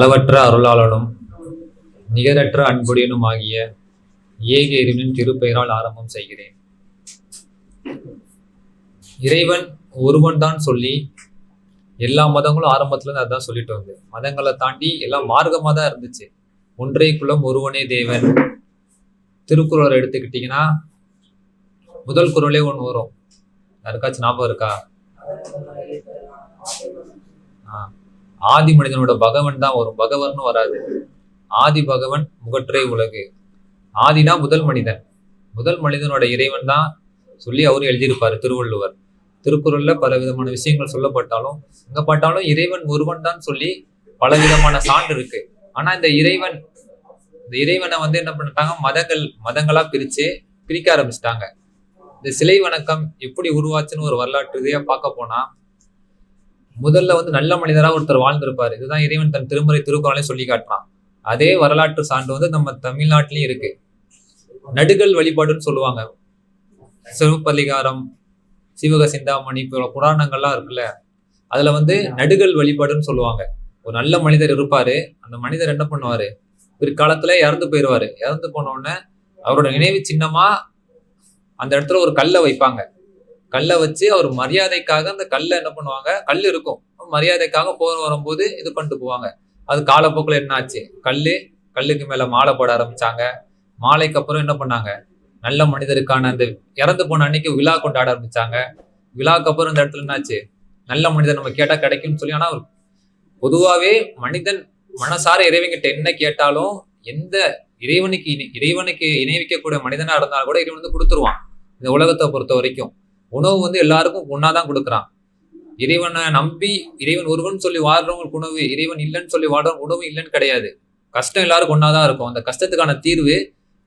அளவற்ற அருளாளனும் நிகரற்ற அன்புடையனும் ஆகிய ஏக இறைவனின் திருப்பெயரால் ஆரம்பம் செய்கிறேன். இறைவன் ஒருவன் தான் சொல்லி எல்லா மதங்களும் ஆரம்பத்துல இருந்து அதான் சொல்லிட்டு வந்து மதங்களை தாண்டி எல்லாம் மார்க்கமாக தான் இருந்துச்சு. ஒன்றே குலம் ஒருவனே தேவன். திருக்குறளை எடுத்துக்கிட்டீங்கன்னா முதல் குரலே ஒன்று வரும். யாருக்காச்சும் ஞாபகம் இருக்கா? ஆ. ஆதி மனிதனோட பகவன் தான் வரும். பகவன்னு வராது. ஆதி பகவன் முகற்றே உலகு. ஆதினா முதல் மனிதன். முதல் மனிதனோட இறைவன் தான் சொல்லி அவரு எழுதியிருப்பாரு திருவள்ளுவர். திருக்குறள்ல பல விதமான விஷயங்கள் சொல்லப்பட்டாலும் எங்க பட்டாலும் இறைவன் ஒருவன் தான் சொல்லி பல விதமான சான்று இருக்கு. ஆனா இந்த இறைவன் இந்த இறைவனை வந்து என்ன பண்ணிட்டாங்க? மதங்கள் மதங்களா பிரிச்சு பிரிக்க ஆரம்பிச்சிட்டாங்க. இந்த சிலை வணக்கம் எப்படி உருவாச்சுன்னு ஒரு வரலாற்று ரீதியா பார்க்க போனா முதல்ல வந்து நல்ல மனிதராக ஒருத்தர் வாழ்ந்திருப்பார். இதுதான் இறைவன் தன் திருமுறை திருக்குறளை சொல்லி காட்டுறான். அதே வரலாற்று சான்று வந்து நம்ம தமிழ்நாட்டிலையும் இருக்கு. நடுகள் வழிபாடுன்னு சொல்லுவாங்க. சிவப்பதிகாரம் சிவக சிந்தாமணி புராணங்கள்லாம் இருக்குல்ல அதுல வந்து நடுகள் வழிபாடுன்னு சொல்லுவாங்க. ஒரு நல்ல மனிதர் இருப்பாரு. அந்த மனிதர் என்ன பண்ணுவாரு? பிற்காலத்துல இறந்து போயிடுவாரு இறந்து போன உடனே அவரோட நினைவு சின்னமா அந்த இடத்துல ஒரு கல்லை வைப்பாங்க. கல்லை வச்சு அவர் மரியாதைக்காக அந்த கல்லை என்ன பண்ணுவாங்க? கல் இருக்கும். மரியாதைக்காக போற வரும்போது இது பண்ணிட்டு போவாங்க. அது காலப்போக்கில் என்ன ஆச்சு? கல்லுக்கு மேலே மாலை போட ஆரம்பிச்சாங்க. மாலைக்கு அப்புறம் என்ன பண்ணாங்க? நல்ல மனிதருக்கான அந்த இறந்து போன அன்னைக்கு விழா கொண்டாட ஆரம்பிச்சாங்க. விழாக்கு அப்புறம் இந்த இடத்துல என்னாச்சு? நல்ல மனிதர் நம்ம கேட்டால் கிடைக்கும்னு சொல்லி ஆனால் பொதுவாகவே மனிதன் மனசார இறைவன்கிட்ட என்ன கேட்டாலும் எந்த இறைவனுக்கு இணை இறைவனுக்கு இணைவிக்கக்கூடிய மனிதனாக இருந்தாலும் கூட இறைவன் வந்து கொடுத்துருவான். இந்த உலகத்தை பொறுத்த வரைக்கும். உணவு வந்து எல்லாருக்கும் ஒன்னாதான் கொடுக்குறான். இறைவனை நம்பி இறைவன் ஒருவன் சொல்லி வாடுறவங்களுக்கு உணவு இறைவன் இல்லைன்னு சொல்லி வாடுறவங்க உணவு இல்லைன்னு கிடையாது. கஷ்டம் எல்லாருக்கும் ஒன்னாதான் இருக்கும். அந்த கஷ்டத்துக்கான தீர்வு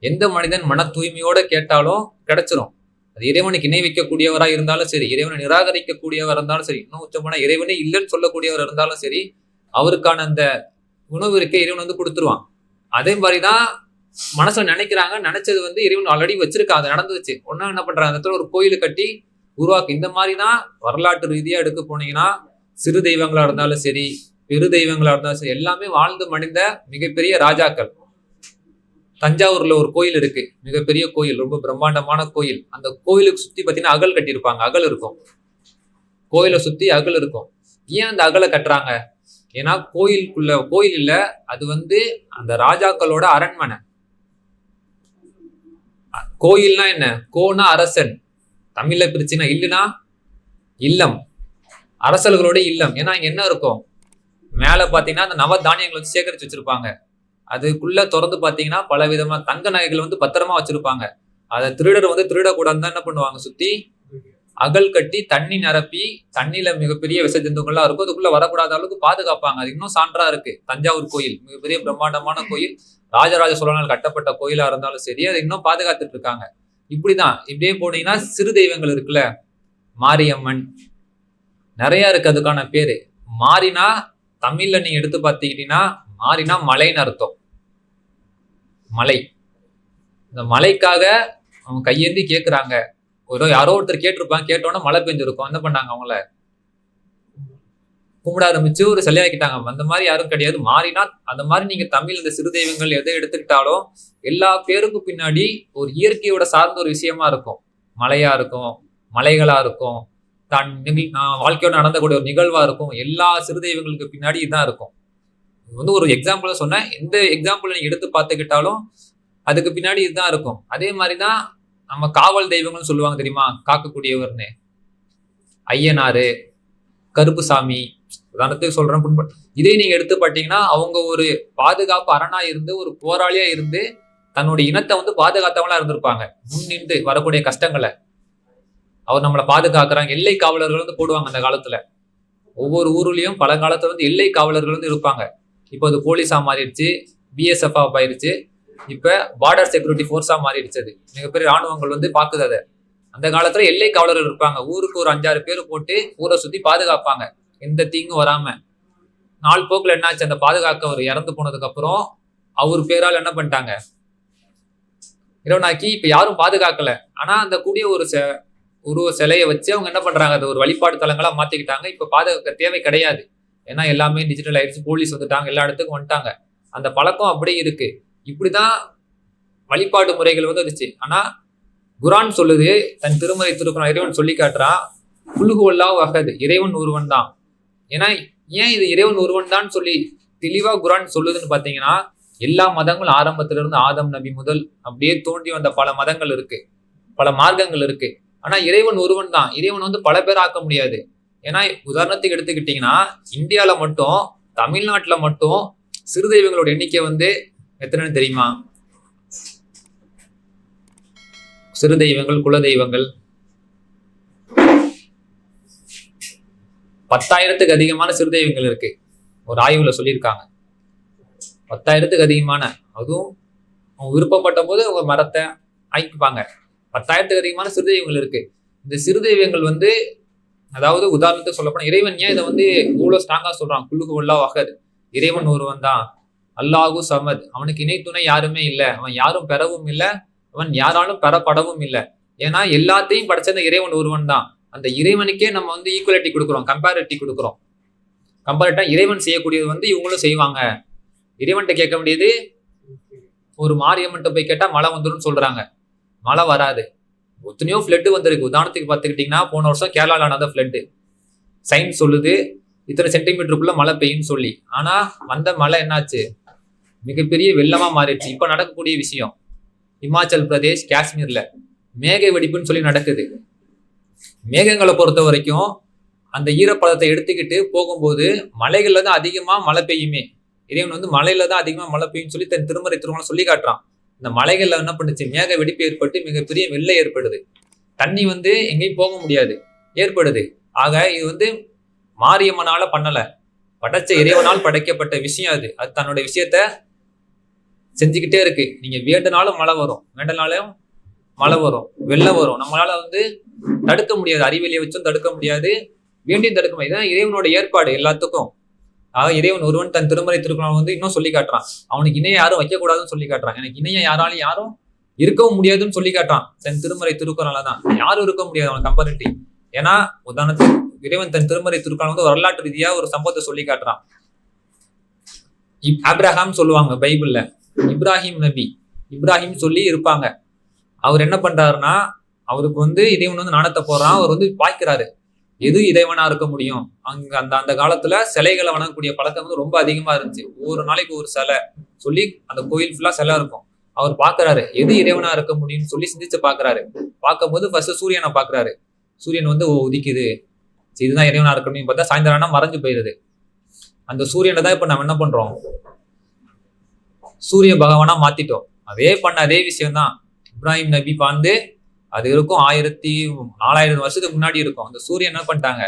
எந்த மனிதன் மன தூய்மையோட கேட்டாலும் கிடைச்சிரும். அது இறைவனுக்கு இணை வைக்கக்கூடியவரா இருந்தாலும் சரி இறைவனை நிராகரிக்கக்கூடியவர் இருந்தாலும் சரி இன்னும் உச்சமான இறைவனே இல்லைன்னு சொல்லக்கூடியவர் இருந்தாலும் சரி அவருக்கான அந்த உணவு இருக்க இறைவன் வந்து கொடுத்துருவான். அதே மாதிரிதான் மனசுல நினைக்கிறாங்க. நினைச்சது வந்து இறைவன் ஆல்ரெடி வச்சிருக்கா அது நடந்துச்சு ஒன்னா என்ன பண்றாங்க அந்த இடத்துல ஒரு கோயில் கட்டி உருவாக்கு இந்த மாதிரி தான் வரலாற்று ரீதியாக எடுக்க போனீங்கன்னா சிறு தெய்வங்களாக இருந்தாலும் சரி பெரு தெய்வங்களாக இருந்தாலும் சரி எல்லாமே வாழ்ந்து மடிந்த மிகப்பெரிய ராஜாக்கள். தஞ்சாவூர்ல ஒரு கோயில் இருக்கு. மிகப்பெரிய கோயில் ரொம்ப பிரம்மாண்டமான கோயில். அந்த கோயிலுக்கு சுத்தி பார்த்தீங்கன்னா அகல் கட்டியிருப்பாங்க. அகல் இருக்கும். கோயிலை சுத்தி அகல் இருக்கும். ஏன் அந்த அகலை கட்டுறாங்க? ஏன்னா கோயிலுக்குள்ள கோயில் இல்ல அது வந்து அந்த ராஜாக்களோட அரண்மனை. கோயில்னா என்ன? கோனா அரசன். தமிழ்ல பிரச்சனை இல்லைன்னா இல்லம். அரசர்களோட இல்லம். ஏன்னா இங்க என்ன இருக்கும்? மேல பாத்தீங்கன்னா அந்த நவ தானியங்கள் வச்சு சேகரிச்சு வச்சிருப்பாங்க. அதுக்குள்ள திறந்து பாத்தீங்கன்னா பல விதமான தங்க நகைகள் வந்து பத்திரமா வச்சிருப்பாங்க. அதை திருடர் வந்து திருடக்கூடாதுன்னு தான் என்ன பண்ணுவாங்க? சுத்தி அகல் கட்டி தண்ணி நிரப்பி தண்ணியில மிகப்பெரிய விச ஜந்துக்கள்லாம் இருக்கும். அதுக்குள்ள வரக்கூடாத அளவுக்கு பாதுகாப்பாங்க. அது இன்னும் சான்றா இருக்கு. தஞ்சாவூர் கோயில் மிகப்பெரிய பிரம்மாண்டமான கோயில். ராஜராஜ சோழனால் கட்டப்பட்ட கோயிலா இருந்தாலும் சரி அதை இன்னும் பாதுகாத்துட்டு இருக்காங்க. இப்படிதான். இப்படியே போனீங்கன்னா சிறு தெய்வங்கள் இருக்குல்ல? மாரியம்மன். நிறைய இருக்கு அதுக்கான பேரு. மாறினா தமிழ்ல நீ எடுத்து பார்த்துக்கிட்டீங்கன்னா மாறினா மலைன்னு அர்த்தம். மலை. இந்த மலைக்காக அவங்க கையேந்தி கேட்குறாங்க ஒரு யாரோ ஒருத்தர் கேட்டிருப்பாங்க. கேட்டோன்னா மழை பெஞ்சிருக்கும். என்ன பண்ணாங்க அவங்கள? கும்பிட ஆரம்பிச்சு ஒரு சிலையாக்கிட்டாங்க அந்த மாதிரி யாரும் கிடையாது. மாறினா அந்த மாதிரி நீங்க தமிழ் இந்த சிறு தெய்வங்கள் எதை எடுத்துக்கிட்டாலும் எல்லா பேருக்கும் பின்னாடி ஒரு இயற்கையோட சார்ந்த ஒரு விஷயமா இருக்கும். மலையா இருக்கும் மலைகளா இருக்கும் தன் நிகழ் வாழ்க்கையோட நடந்தக்கூடிய ஒரு நிகழ்வா இருக்கும். எல்லா சிறு தெய்வங்களுக்கு பின்னாடி இதான் இருக்கும். வந்து ஒரு எக்ஸாம்பிள் சொன்னேன். எந்த எக்ஸாம்பிள் நீங்க எடுத்து பார்த்துக்கிட்டாலும் அதுக்கு பின்னாடி இதுதான் இருக்கும். அதே மாதிரி தான் நம்ம காவல் தெய்வங்கள்னு சொல்லுவாங்க தெரியுமா? காக்கக்கூடியவர்னு. ஐயனாரு கருப்புசாமி உதாரணத்துக்கு சொல்றேன் புண்ப இதே நீங்க எடுத்து பார்த்தீங்கன்னா அவங்க ஒரு பாதுகாப்பு அரணா இருந்து ஒரு போராளியா இருந்து தன்னுடைய இனத்தை வந்து பாதுகாத்தவங்களா இருந்திருப்பாங்க. முன் நின்று வரக்கூடிய கஷ்டங்களை. அவர் நம்மளை பாதுகாக்கிறாங்க. எல்லை காவலர்கள் வந்து போடுவாங்க அந்த காலத்துல. ஒவ்வொரு ஊர்லயும் பழங்காலத்துல வந்து எல்லை காவலர்கள் வந்து இருப்பாங்க. இப்போ அது போலீஸா மாறிடுச்சு பிஎஸ்எஃப்ஆ ஆயிடுச்சு. இப்ப பார்டர் செக்யூரிட்டி ஃபோர்ஸா மாறிடுச்சு அது. மிகப்பெரிய ராணுவங்கள் வந்து பாக்குது அதை. அந்த காலத்துல எல்லை காவலர்கள் இருப்பாங்க. ஊருக்கு ஒரு அஞ்சாறு பேர் போட்டு ஊரை சுத்தி பாதுகாப்பாங்க. எந்த தீங்கும் வராம. நாள் போக்கில் என்னாச்சு? அந்த பாதுகாக்கவர் இறந்து போனதுக்கு அப்புறம் அவர் பேரால் என்ன பண்ணிட்டாங்க? இரவனாக்கி இப்ப யாரும் பாதுகாக்கல. ஆனா அந்த கூடிய ஒரு செ- உருவ சிலையை வச்சு அவங்க என்ன பண்றாங்க? அது ஒரு வழிபாடு தலங்களா மாத்திக்கிட்டாங்க. இப்ப பாதுகாக்க தேவை கிடையாது. ஏன்னா எல்லாமே டிஜிட்டல் ஆயிடுச்சு. போலீஸ் வந்துட்டாங்க. எல்லா இடத்துக்கும் வந்துட்டாங்க. அந்த பழக்கம் அப்படியே இருக்கு. இப்படிதான் வழிபாடு முறைகள் வந்து வந்துச்சு. ஆனா குரான் சொல்லுது தன் திருமலை திருக்குறான் இறைவன் சொல்லி காட்டுறான். குழுகுவல்லா வகது இறைவன் ஒருவன் தான். ஏன்னா ஏன் இது இறைவன் ஒருவன் தான் சொல்லி தெளிவா குரான் சொல்லுதுன்னு பாத்தீங்கன்னா எல்லா மதங்களும் ஆரம்பத்துல இருந்து ஆதம் நபி முதல் அப்படியே தோன்றி வந்த பல மதங்கள் இருக்கு. பல மார்க்கங்கள் இருக்கு. ஆனா இறைவன் ஒருவன் தான் இறைவன் வந்து பல பேர் ஆக்க முடியாது. ஏன்னா உதாரணத்துக்கு எடுத்துக்கிட்டீங்கன்னா இந்தியால மட்டும் தமிழ்நாட்டுல மட்டும் சிறு தெய்வங்களோட எண்ணிக்கை வந்து எத்தனைன்னு தெரியுமா? சிறு தெய்வங்கள் குல தெய்வங்கள் பத்தாயிரத்துக்கு அதிகமான சிறுதெய்வங்கள் இருக்கு. ஒரு ஆய்வுல சொல்லியிருக்காங்க. பத்தாயிரத்துக்கு அதிகமான அதுவும் அவங்க விருப்பப்பட்ட போது அவங்க மரத்தை ஆய்க்குப்பாங்க பத்தாயிரத்துக்கு அதிகமான சிறுதெய்வங்கள் இருக்கு. இந்த சிறுதெய்வங்கள் வந்து அதாவது உதாரணத்துக்கு சொல்லப்போனா இறைவன் ஏன் இதை வந்து இவ்வளோ ஸ்ட்ராங்காக சொல்றான்? குல்லுகு உள்ளா வகது இறைவன் ஒருவன் தான். அல்லாஹு சமத். அவனுக்கு இணை துணை யாருமே இல்லை. அவன் யாரும் பெறவும் இல்லை. அவன் யாராலும் பெறப்படவும் இல்லை. ஏன்னா எல்லாத்தையும் படைச்ச அந்த இறைவன் ஒருவன் தான். அந்த இறைவனுக்கே நம்ம வந்து ஈக்குவலிட்டி கொடுக்குறோம் கம்பேரிட்டி கொடுக்குறோம். கம்பேரிட்டா இறைவன் செய்யக்கூடியது வந்து இவங்களும் செய்வாங்க. இறைவன்கிட்ட கேட்க வேண்டியது ஒரு மாரியம்மன்ட்ட போய் கேட்டால் மழை வந்துடும் சொல்கிறாங்க மழை வராது. எத்தனையோ ஃப்ளட்டு வந்திருக்கு. உதாரணத்துக்கு பார்த்துக்கிட்டிங்கன்னா போன வருஷம் கேரளாவில் ஆனத ஃப்ளட்டு சயின்ஸ் சொல்லுது இத்தனை சென்டிமீட்டருக்குள்ள மழை பெய்யும்னு சொல்லி. ஆனால் வந்த மழை என்னாச்சு? மிகப்பெரிய வெள்ளமாக மாறிடுச்சு. இப்போ நடக்கக்கூடிய விஷயம் இமாச்சல் பிரதேஷ் காஷ்மீரில் மேக வெடிப்புன்னு சொல்லி நடக்குது. மேகங்களை பொறுத்த வரைக்கும் அந்த ஈரப்பதத்தை எடுத்துக்கிட்டு போகும்போது மலைகள்ல தான் அதிகமாக மழை பெய்யுமே. இறைவன் வந்து மலையில தான் அதிகமாக மழை பெய்யும் சொல்லி தன் திருமறை திருமணம் சொல்லி காட்டுறான். இந்த மலைகள்ல என்ன பண்ணுச்சு? மேக வெடிப்பு ஏற்பட்டு மிகப்பெரிய வெள்ளை ஏற்படுது. தண்ணி வந்து எங்கேயும் போக முடியாது. ஏற்படுது. ஆக இது வந்து மாரியம்மனால பண்ணல. படைச்ச இறைவனால் படைக்கப்பட்ட விஷயம் அது. அது தன்னுடைய விஷயத்த செஞ்சுக்கிட்டே இருக்கு. நீங்க வேண்டனாலும் மழை வரும். வேண்டனாலும் மழை வரும் வெள்ளம் வரும். நம்மளால வந்து தடுக்க முடியாது. அறிவியலை வச்சும் தடுக்க முடியாது. வேண்டியும் தடுக்க முடியாது. இதுதான் இறைவனோட ஏற்பாடு எல்லாத்துக்கும். ஆக இறைவன் ஒருவன் தன் திருமறை திருக்குறள் வந்து இன்னும் சொல்லி காட்டுறான். அவனுக்கு இணைய யாரும் வைக்கக்கூடாதுன்னு சொல்லி காட்டுறான். எனக்கு இணைய யாராலும் யாரும் இருக்கவும் முடியாதுன்னு சொல்லி காட்டுறான். தன் திருமறை திருக்குறளால தான் யாரும் இருக்க முடியாது அவன் கம்பேரிட்டி ஏன்னா உதாரணத்துக்கு இறைவன் தன் திருமறை திருக்குறள் வந்து வரலாற்று ரீதியா ஒரு சம்பவத்தை சொல்லி காட்டுறான். இப்- ஆபிரகாம் சொல்லுவாங்க பைபிள்ல. இப்ராஹிம் நபி. இப்ராஹிம் சொல்லி இருப்பாங்க. அவர் என்ன பண்றாருன்னா அவருக்கு வந்து இறைவன் வந்து நாணத்தை போடுறான். அவர் வந்து பாய்க்கிறாரு. எது இறைவனா இருக்க முடியும்? அங்க அந்த அந்த காலத்துல சிலைகளை வணங்கக்கூடிய பழக்கம் வந்து ரொம்ப அதிகமா இருந்துச்சு. ஒவ்வொரு நாளைக்கு ஒரு சிலை சொல்லி அந்த கோயில் ஃபுல்லா சிலை இருக்கும். அவர் பாக்குறாரு. எது இறைவனா இருக்க முடியும்னு சொல்லி சிந்திச்சு பாக்குறாரு. பார்க்கும்போது ஃபர்ஸ்ட் சூரியனை பாக்குறாரு. சூரியன் வந்து உதிக்குது. சரி, இதுதான் இறைவனா இருக்கணும்னு பார்த்தா சாயந்தரம் ஆனா மறைஞ்சு போயிருது. அந்த சூரியனை தான் இப்ப நம்ம என்ன பண்றோம்? சூரிய பகவானா மாத்திட்டோம். அதே பண்ண அதே விஷயம் தான் இப்ராஹிம் நபி வந்து அது இருக்கும் ஆயிரத்தி நாலாயிரம் வருஷத்துக்கு முன்னாடி இருக்கும். அந்த சூரியன் என்ன பண்ணிட்டாங்க?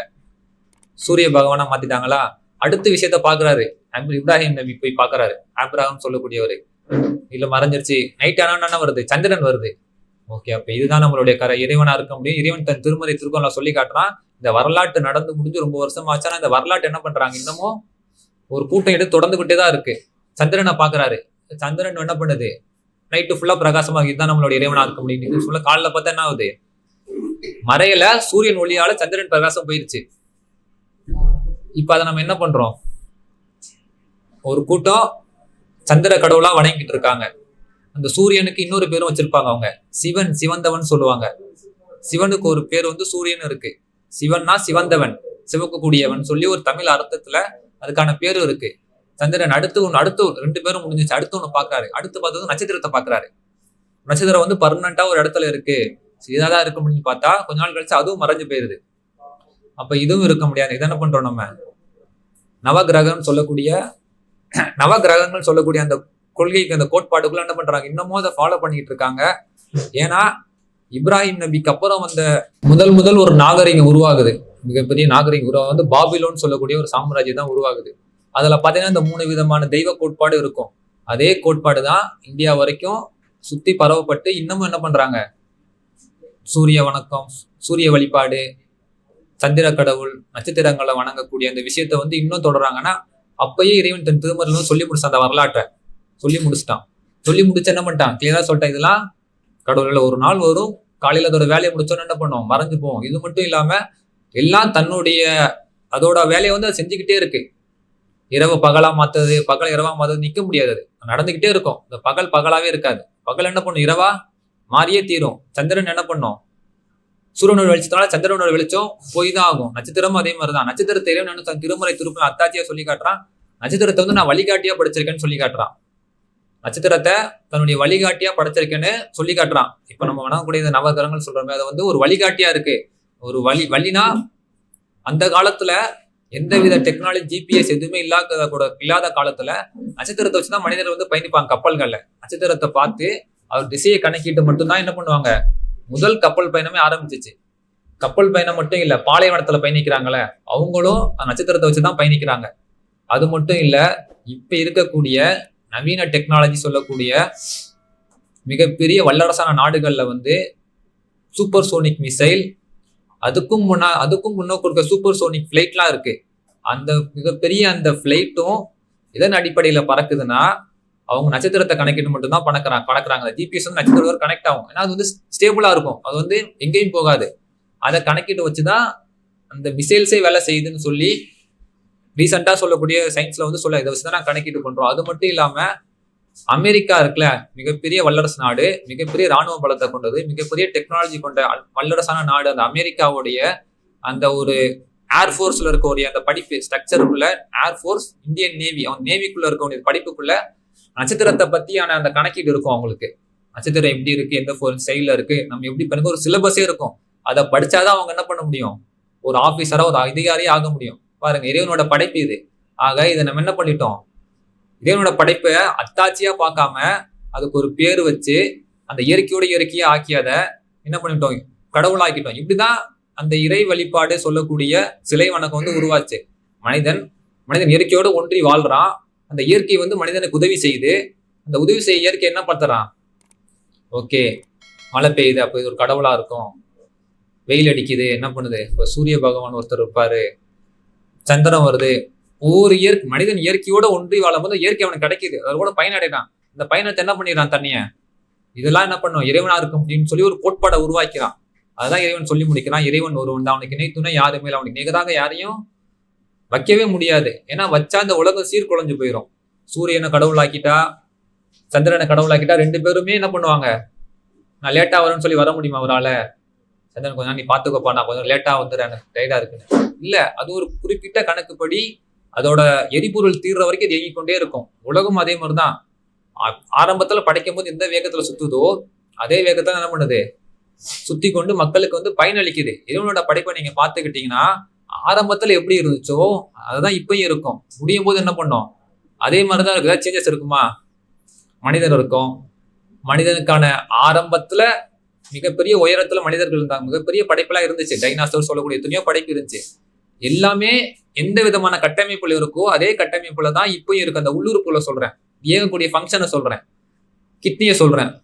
சூரிய பகவானா மாத்திட்டாங்களா? அடுத்த விஷயத்த பாக்குறாரு இப்ராஹிம் நபி போய் பாக்குறாரு ஆப்ராஹம் சொல்லக்கூடியவர். இல்ல மறைஞ்சிருச்சு. நைட் ஆனா என்ன வருது? சந்திரன் வருது. ஓகே அப்ப இதுதான் நம்மளுடைய கரை. இறைவனா இருக்க முடியும். இறைவன் தன் திருமறை திருக்கோள சொல்லி காட்டுறான். இந்த வரலாற்று நடந்து முடிஞ்சு ரொம்ப வருஷம் ஆச்சுன்னா இந்த வரலாற்று என்ன பண்றாங்க? இன்னமும் ஒரு கூட்டம் எடுத்து தொடர்ந்துகிட்டே தான் இருக்கு. சந்திரனை பாக்குறாரு சந்திரன் என்ன பண்ணுது? நைட்டு ஃபுல்லா பிரகாசமா இருக்கு. இதுதான் நம்மளோட இறைவனா இருக்க முடியும் இது ஃபுல்லா காலைல பார்த்தா என்ன ஆகுது? மறையில சூரியன் ஒளியால சந்திரன் பிரகாசம் போயிருச்சு. இப்ப அதை நம்ம என்ன பண்றோம்? ஒரு கூட்டம் சந்திர கடவுளா வணங்கிட்டு இருக்காங்க. அந்த சூரியனுக்கு இன்னொரு பேரும் வச்சிருப்பாங்க அவங்க. சிவன் சிவந்தவன் சொல்லுவாங்க. சிவனுக்கு ஒரு பேர் வந்து சூரியன் இருக்கு. சிவன்னா சிவந்தவன் சிவக்கக்கூடியவன் சொல்லி ஒரு தமிழ் அர்த்தத்துல அதுக்கான பேரும் இருக்கு. சந்திரன் அடுத்து ஒன்று அடுத்து ரெண்டு பேரும் முடிஞ்சிச்சு. அடுத்து ஒன்று பாக்குறாரு. அடுத்து பார்த்தது நட்சத்திரத்தை பாக்குறாரு. நட்சத்திரம் வந்து பர்மனண்டா ஒரு இடத்துல இருக்கு. இதாதான் இருக்க முடியும்னு பார்த்தா கொஞ்ச நாள் கழிச்சு அதுவும் மறைஞ்சு போயிருது. அப்ப இதுவும் இருக்க முடியாது. இதை என்ன பண்றோம் நம்ம? நவகிரகம் சொல்லக்கூடிய நவகிரகங்கள் சொல்லக்கூடிய அந்த கொள்கைக்கு அந்த கோட்பாடுக்குள்ள என்ன பண்றாங்க? இன்னமும் அதை ஃபாலோ பண்ணிட்டு இருக்காங்க. ஏன்னா இப்ராஹிம் நபிக்கு அப்புறம் வந்த முதல் முதல் ஒரு நாகரிகம் உருவாகுது. மிகப்பெரிய நாகரிகம் உருவாகுது வந்து பாபிலோன்னு சொல்லக்கூடிய ஒரு சாம்ராஜ்யம் தான் உருவாகுது. அதில் பார்த்தீங்கன்னா இந்த மூணு விதமான தெய்வ கோட்பாடு இருக்கும். அதே கோட்பாடு தான் இந்தியா வரைக்கும் சுற்றி பரவப்பட்டு இன்னமும் என்ன பண்ணுறாங்க சூரிய வணக்கம் சூரிய வழிபாடு சந்திர கடவுள் நட்சத்திரங்களை வணங்கக்கூடிய அந்த விஷயத்த வந்து இன்னும் தொடர்றாங்கன்னா அப்பயே இறைவன் தன் திருமறையிலும் சொல்லி முடிச்சான் அந்த வரலாற்றை. சொல்லி முடிச்சிட்டான். சொல்லி முடிச்சு என்ன பண்ணிட்டான்? கிளியரா சொல்லிட்டேன் இதெல்லாம்? கடவுளில் ஒரு நாள் வரும் காலையில் அதோட வேலையை முடிச்சோன்னு என்ன பண்ணுவோம்? மறைஞ்சு போவோம். இது மட்டும் இல்லாம எல்லாம் தன்னுடைய அதோட வேலையை வந்து அது செஞ்சுக்கிட்டே இருக்கு. இரவு பகலா மாற்றது பகல் இரவா மாற்றது நிக்க முடியாது அது நடந்துகிட்டே இருக்கும். இந்த பகல் பகலாவே இருக்காது. பகல் என்ன பண்ணும்? இரவா மாறியே தீரும். சந்திரன் என்ன பண்ணும்? சூரியனோட வெளிச்சத்தினால சந்திரனோட வெளிச்சம் போய் தான் ஆகும் நட்சத்திரமும் அதே மாதிரி தான் நட்சத்திரத்தை இறைவன் தன் திருமுறை திருப்பம் அத்தாச்சியா சொல்லி காட்டுறான். நட்சத்திரத்தை வந்து நான் வழிகாட்டியா படிச்சிருக்கேன்னு சொல்லி காட்டுறான். நட்சத்திரத்தை தன்னுடைய வழிகாட்டியா படைச்சிருக்கேன்னு சொல்லி காட்டுறான். இப்ப நம்ம வணங்கக்கூடிய இந்த நவகிரகங்கள் சொல்றோமே அது வந்து ஒரு வழிகாட்டியா இருக்கு. ஒரு வழி வழினா அந்த காலத்துல எந்தவித டெக்னாலஜி ஜிபிஎஸ் எதுவுமே இல்லாத கூட இல்லாத காலத்துல நட்சத்திரத்தை வச்சுதான் மனிதர் வந்து பயணிப்பாங்க கப்பல்கள்ல. நட்சத்திரத்தை பார்த்து அவர் திசையை கணக்கிட்டு மட்டும்தான் என்ன பண்ணுவாங்க? முதல் கப்பல் பயணமே ஆரம்பிச்சிச்சு. கப்பல் பயணம் மட்டும் இல்ல பாலைவனத்துல பயணிக்கிறாங்களே அவங்களும் அந்த நட்சத்திரத்தை வச்சுதான் பயணிக்கிறாங்க. அது மட்டும் இல்ல இப்ப இருக்கக்கூடிய நவீன டெக்னாலஜி சொல்லக்கூடிய மிகப்பெரிய வல்லரசான நாடுகள்ல வந்து சூப்பர் சோனிக் மிசைல் அதுக்கும் முன்னா அதுக்கும் முன்னோக்கு கொடுக்க சூப்பர் சோனிக் ஃப்ளைட்லாம் இருக்கு. அந்த மிகப்பெரிய அந்த ஃப்ளைட்டும் இதன் அடிப்படையில் பறக்குதுன்னா அவங்க நட்சத்திரத்தை கணக்கிட்டு மட்டும்தான் பணக்கிறாங்க பறக்குறாங்க. ஜிபிஎஸ் வந்து நட்சத்திரம் கனெக்ட் ஆகும். ஏன்னா அது வந்து ஸ்டேபிளா இருக்கும். அது வந்து எங்கேயும் போகாது. அதை கணக்கிட்டு வச்சுதான் அந்த மிசைல்ஸே வேலை செய்யுதுன்னு சொல்லி ரீசெண்டாக சொல்லக்கூடிய சயின்ஸில் வந்து சொல்ல இதை வச்சுதான் நாங்கள் கணக்கிட்டு பண்ணுறோம் அது மட்டும் இல்லாமல் அமெரிக்கா இருக்குல்ல மிகப்பெரிய வல்லரசு நாடு மிகப்பெரிய ராணுவ பலத்தை கொண்டது மிகப்பெரிய டெக்னாலஜி கொண்ட வல்லரசான நாடு அந்த அமெரிக்காவுடைய அந்த ஒரு ஏர்ஃபோர்ஸ்ல இருக்கக்கூடிய அந்த படிப்பு ஸ்ட்ரக்சருக்குள்ள ஏர்ஃபோர்ஸ் இந்தியன் நேவி அவன் நேவிக்குள்ள இருக்கக்கூடிய படிப்புக்குள்ள நட்சத்திரத்தை பத்தியான அந்த கணக்கீடு இருக்கும் அவங்களுக்கு. நட்சத்திரம் எப்படி இருக்கு எந்த ஃபோர் ஸ்டைல இருக்கு நம்ம எப்படி பண்ணுங்க ஒரு சிலபஸே இருக்கும். அதை படிச்சாதான் அவங்க என்ன பண்ண முடியும்? ஒரு ஆபீசரா ஒரு அதிகாரியே ஆக முடியும். பாருங்க இறைவனோட படைப்பு இது. ஆக இதை நம்ம என்ன பண்ணிட்டோம்? இறைவனோட படைப்பை அத்தாட்சியா பார்க்காம அதுக்கு ஒரு பேர் வச்சு அந்த இயற்கையோட இயற்கையா அதை என்ன பண்ணிட்டோம்? கடவுளாக்கிட்டோம். இப்படிதான் அந்த இறை வழிபாடு சொல்லக்கூடிய சிலை வணக்கம் வந்து உருவாச்சு. மனிதன் மனிதன் இயற்கையோடு ஒன்றி வாழ்றான். அந்த இயற்கை வந்து மனிதனுக்கு உதவி செய்யுது. அந்த உதவி செய்ய இயற்கை என்ன பண்றான் ஓகே மழை பெய்யுது அப்போ இது ஒரு கடவுளா இருக்கும். வெயில் அடிக்குது என்ன பண்ணுது? இப்போ சூரிய பகவான் ஒருத்தர் இருப்பாரு. சந்திரன் வருது. ஒவ்வொரு இயற்கை மனிதன் இயற்கையோட ஒன்றி வாழும்போது இயற்கை அவனுக்கு கிடைக்குது. அதோட கூட பயனடைறான் இந்த பயணத்தை என்ன பண்ணிடுறான் தண்ணிய? இதெல்லாம் என்ன பண்ணும்? இறைவனா இருக்கும் அப்படின்னு சொல்லி ஒரு கோட்பாடை உருவாக்கிறான். அதுதான் இறைவன் சொல்லி முடிக்கிறான். இறைவன் ஒருவன் தான் அவனுக்கு இணை துணை யாருமே இல்லை அவனுக்கு நிகராக யாரையும் வைக்கவே முடியாது. ஏன்னா வச்சா இந்த உலகம் சீர்குலைஞ்சு போயிடும் சூரியனை கடவுளாக்கிட்டா சந்திரனை கடவுளாக்கிட்டா ரெண்டு பேருமே என்ன பண்ணுவாங்க? நான் லேட்டா வரேன்னு சொல்லி வர முடியுமா அவரால்? சந்திரன் கொஞ்சம் நீ பார்த்துக்கோப்பா நான் கொஞ்சம் லேட்டா வந்துடுறேன் எனக்கு டயர்டா இருக்குன்னு. இல்ல அது ஒரு குறிப்பிட்ட கணக்குப்படி அதோட எரிபொருள் தீர்ற வரைக்கும் இது இயங்கிக் கொண்டே இருக்கும். உலகம் அதே மாதிரிதான். ஆ- ஆரம்பத்துல படைக்கும் போது எந்த வேகத்துல சுத்துதோ அதே வேகத்துல என்ன பண்ணுது? சுத்தி கொண்டு மக்களுக்கு வந்து பயனளிக்குது. இறைவனோட படைப்பை நீங்க பாத்துக்கிட்டீங்கன்னா ஆரம்பத்துல எப்படி இருந்துச்சோ அதுதான் இப்பயும் இருக்கும். முடியும் போது என்ன பண்ணும்? அதே மாதிரிதான் இருக்குதா சேஞ்சஸ் இருக்குமா? மனிதர் இருக்கும். மனிதனுக்கான ஆரம்பத்துல மிகப்பெரிய உயரத்துல மனிதர்கள் இருந்தாங்க. மிகப்பெரிய படைப்பெல்லாம் இருந்துச்சு. டைனாசோர் சொல்லக்கூடிய எத்தனையோ படைப்பு இருந்துச்சு. எல்லாமே எந்த விதமான கட்டமைப்புல இருக்கோ அதே கட்டமைப்புல தான் இப்பயும் இருக்கு. அந்த உள்ளுறுப்புல சொல்றேன். இயங்கக்கூடிய ஃபங்க்ஷனை சொல்றேன். கிட்னியை சொல்றேன்.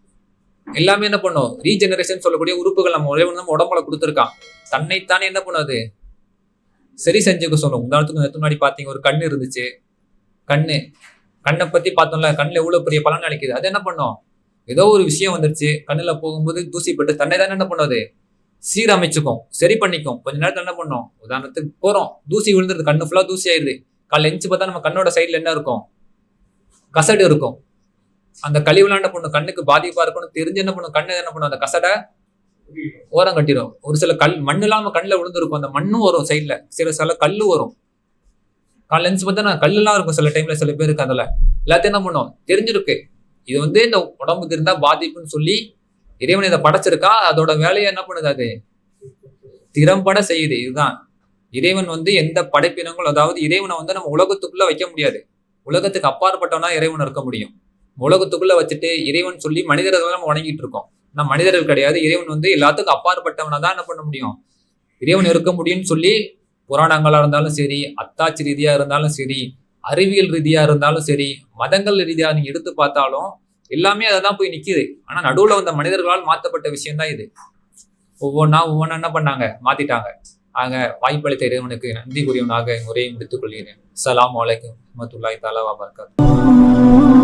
எல்லாமே என்ன பண்ணும்? ரீஜெனரேஷன் சொல்லக்கூடிய உறுப்புகள் நம்ம ஒரே நம்ம உடம்புல கொடுத்துருக்கான். தன்னைத்தானே என்ன பண்ணுது சரி செஞ்சுக்க சொல்லும். உதாரணத்துக்கு முன்னாடி பார்த்தீங்க ஒரு கண்ணு இருந்துச்சு. கண்ணு. கண்ணை பத்தி பார்த்தோம்ல கண்ணில் எவ்வளோ பெரிய பலன் அளிக்குது. அது என்ன பண்ணும்? ஏதோ ஒரு விஷயம் வந்துருச்சு. கண்ணில் போகும்போது தூசி போட்டு தன்னை தானே என்ன பண்ணுவது சீரமைச்சுக்கும் சரி பண்ணிக்கும். கொஞ்ச நேரத்தில் என்ன பண்ணும்? உதாரணத்துக்கு போகிறோம் தூசி விழுந்துருது. கண்ணு ஃபுல்லாக தூசி ஆயிடுது. காலைல எஞ்சி பார்த்தா நம்ம கண்ணோட சைடில் என்ன இருக்கும்? கசடு இருக்கும். அந்த கழிவு விளாண்ட பொண்ணு கண்ணுக்கு பாதிப்பாக இருக்கும்னு தெரிஞ்சு என்ன பண்ணும்? கண்ணு என்ன பண்ணும்? அந்த கசடை ஓரம் கட்டிடும். ஒரு சில கல் மண்ணு இல்லாம கண்ணுல விழுந்துருக்கும். அந்த மண்ணும் வரும் சைடில் சில சில கல்லு வரும். காலைல லென்ஸ் பார்த்தா நான் கல்லுலாம் இருக்கும். சில டைம்ல சில பேருக்கு அதுல எல்லாத்தையும் என்ன பண்ணும்? தெரிஞ்சிருக்கு. இது வந்து இந்த உடம்புக்கு இருந்தா பாதிப்புன்னு சொல்லி இறைவன் இதை படைச்சிருக்கா? அதோட வேலையை என்ன பண்ணுது அது? திறம்பட செய்யுது. இதுதான். இறைவன் வந்து எந்த படைப்பினங்களும் அதாவது இறைவனை வந்து நம்ம உலகத்துக்குள்ள வைக்க முடியாது. உலகத்துக்கு அப்பாற்பட்டவனா இறைவன் இருக்க முடியும். உலகத்துக்குள்ள வச்சுட்டு இறைவன் சொல்லி மனிதர்கள் நம்ம வணங்கிட்டு இருக்கோம். நம்ம மனிதர்கள் கிடையாது. இறைவன் வந்து எல்லாத்துக்கும் அப்பாற்பட்டவனா தான் என்ன பண்ண முடியும்? இறைவன் இருக்க முடியும்னு சொல்லி புராணங்களா இருந்தாலும் சரி அத்தாட்சி ரீதியா இருந்தாலும் சரி அறிவியல் ரீதியா இருந்தாலும் சரி மதங்கள் ரீதியா நீங்க எடுத்து பார்த்தாலும் எல்லாமே அதை தான் போய் நிக்குது. ஆனா நடுவுல வந்த மனிதர்களால் மாத்தப்பட்ட விஷயம்தான் இது. ஒவ்வொன்றா ஒவ்வொன்றா என்ன பண்ணாங்க? மாத்திட்டாங்க. ஆக வாய்ப்பளித்த இறைவனுக்கு நன்றி கூறியவனாக உரையை முடித்துக் கொள்கிறேன். சலாம் வலைக்கும் மத்துல்லாய் தஆலா வபரகாத்துஹு.